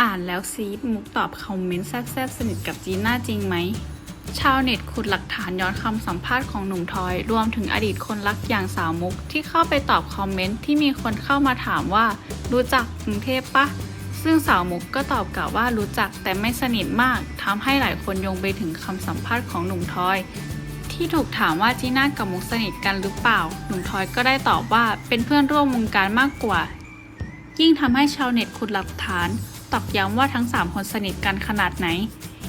อ่านแล้วซีดมุกตอบคอมเมนต์แซบๆสนิทกับจีน่าจริงไหม ชาวเน็ตขุดหลักฐานย้อนคำสัมภาษณ์ของหนุ่มทอย รวมถึงอดีตคนรักอย่างสาวมุก ที่เข้าไปตอบคอมเมนต์ที่มีคนเข้ามาถามว่า รู้จักกรุงเทพปะ ซึ่งสาวมุกก็ตอบกลับว่ารู้จักแต่ไม่สนิทมากทำให้หลายคนโยงไปถึงคำสัมภาษณ์ของหนุ่มทอย ที่ถูกถามว่าจีน่ากับมุกสนิทกันหรือเปล่า หนุ่มทอยก็ได้ตอบว่าเป็นเพื่อนร่วมวงการมากกว่า ยิ่งทำให้ชาวเน็ตขุดหลักฐาน ตอกย้ำว่าทั้ง 3 คนสนิทกันขนาดไหน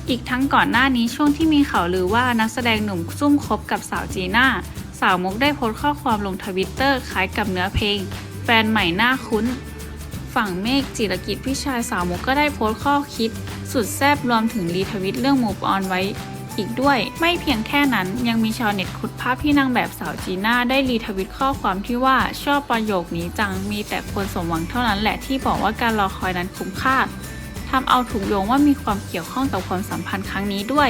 อีกทั้งก่อนหน้านี้ช่วงที่มีข่าวลือว่านักแสดงหนุ่มซุ่มคบกับสาวจีน่า สาวมุกได้โพสต์ข้อความลงทวิตเตอร์คล้ายกับเนื้อเพลง แฟนใหม่หน้าคุ้น ฝั่งเมฆจิรกิจพี่ชายสาวมุกก็ได้โพสต์ข้อคิด สุดแซบรวมถึงรีทวิตเรื่องมูฟออนไว้ อีกด้วย ไม่เพียงแค่นั้นยังมีชาวเน็ตขุดภาพที่นางแบบสาวจีน่าได้รีทวิตข้อความที่ว่าชอบประโยคนี้จังมีแต่คนสมหวังเท่านั้นแหละที่บอกว่าการรอคอยนั้นคุ้มค่าทำเอาถูกโยงว่ามีความเกี่ยวข้องกับความสัมพันธ์ครั้งนี้ด้วย